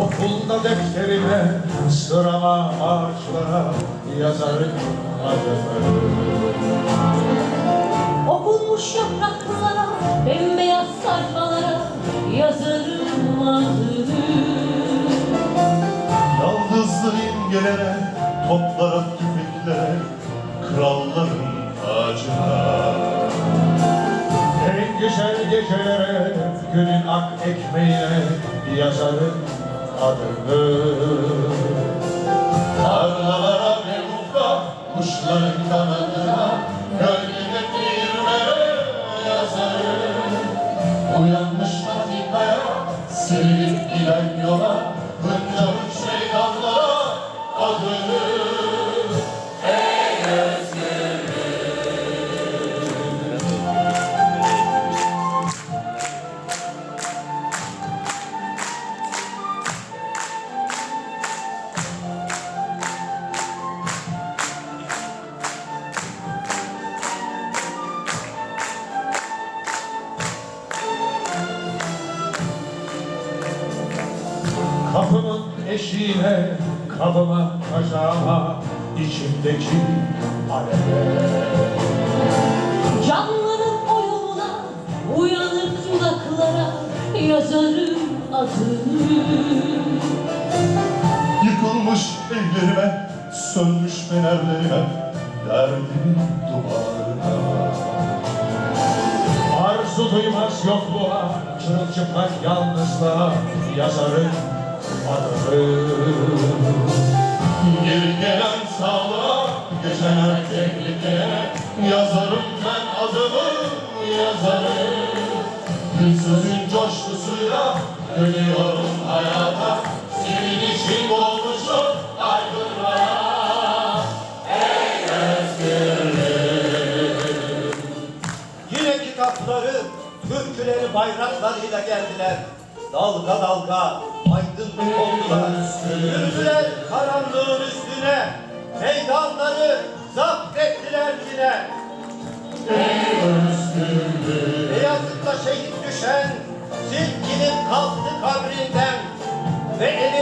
Alnımda defterime sırama ağaçlara yazarım adımı Okunmuş yapraklara, bembeyaz sayfalara yazarım adını. Yaldızlı imgelere, toplara, tüfeklere, kralların tacına. En güzel gecelere, günün ak ekmeğine yazarım adımı Tarlalara ve ufka, kuşların kanadına, gölgede firmelere yazarım. Uyanmış patikaya, silinip Kapımın eşiğine, kabıma, kazağıma, içimdeki aleve. Canların oyununa, uyanır dudaklara yazarım adını. Yıkılmış evlerime, sönmüş fenerlerime, derdimin duvarına. Arzu duymaz yokluğa, çırılçıplak yalnızlığa yazarım Geri gelen sağlığa, geçen her tehlikeye, ben adımı, yazarım. Bir sözün coşkusuyla dönüyorum hayata, senin için olmuşum aydınlara. Yine kitapları, türküleri bayraklarıyla geldiler. Dalga dalga aydınlık oldular. Yürüdüler karanlığın üstüne. Meydanları zapt ettiler yine. Beyazıt'ta şehit düşen silkinip kalktı kabrinden ve elinde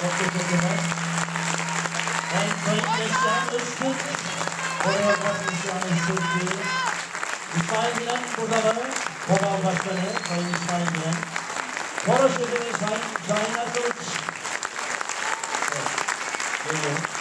Çok teşekkürler. Ben Sayın Gençler Öztürk, Oraya Başkanı Öztürk'ü, İsmail Bilen burada var. Kobal Başkanı Sayın İsmail Bilen. Koro Şödürü Sayın Şahin Akılıç. Evet. Geliyorum.